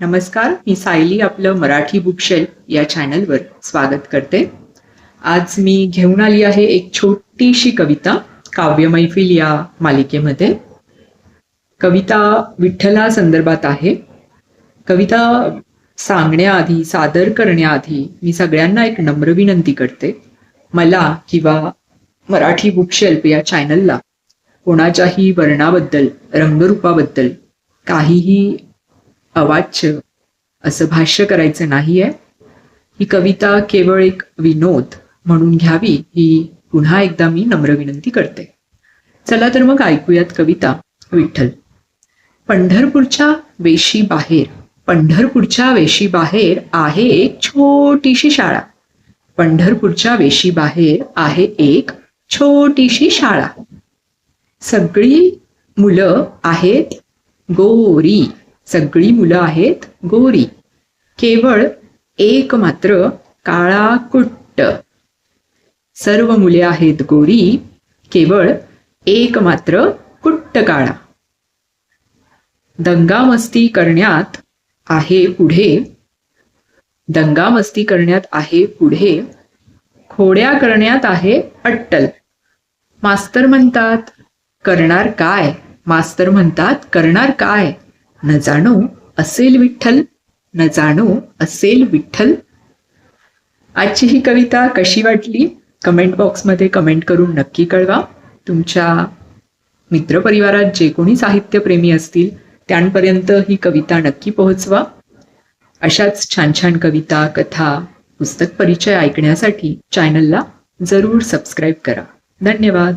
नमस्कार मी सायली आपलं मराठी बुकशेल या चॅनलवर स्वागत करते. आज मी घेऊन आली आहे एक छोटीशी कविता काव्य मैफिल या मालिकेमध्ये. कविता विठ्ठला संदर्भात आहे. कविता सांगण्याआधी सादर करण्याआधी मी सगळ्यांना एक नम्र विनंती करते. मला किंवा मराठी बुकशेल्फ या चॅनलला कोणाच्याही वर्णाबद्दल रंगरूपाबद्दल काहीही अवाच्य. असं भाष्य करायचं नाहीये. ही कविता केवळ एक विनोद म्हणून घ्यावी ही पुन्हा एकदा मी नम्र विनंती करते. चला तर मग ऐकूयात कविता विठ्ठल. पंढरपूरच्या वेशी बाहेर पंढरपूरच्या वेशी बाहेर आहे एक छोटीशी शाळा. पंढरपूरच्या वेशी बाहेर आहे एक छोटीशी शाळा. सगळी मुलं आहेत गोरी. सगळी मुलं आहेत गोरी. केवळ एक मात्र काळा कुट्ट सर्व मुले आहेत गोरी केवळ एक मात्र कुट्ट काळा. दंगामस्ती करण्यात आहे पुढे. दंगामस्ती करण्यात आहे पुढे. खोड्या करण्यात आहे अट्टल. मास्तर म्हणतात करणार काय? मास्तर म्हणतात करणार काय? न जाणो असेल विठ्ठल न जाणो असेल विठ्ठल. आजची ही कविता कशी वाटली? कमेंट बॉक्समध्ये कमेंट करून नक्की कळवा. तुमच्या मित्रपरिवारात जे कोणी साहित्यप्रेमी असतील त्यांपर्यंत ही कविता नक्की पोहोचवा. अशाच छान छान कविता कथा पुस्तक परिचय ऐकण्यासाठी चॅनलला जरूर सबस्क्राईब करा. धन्यवाद.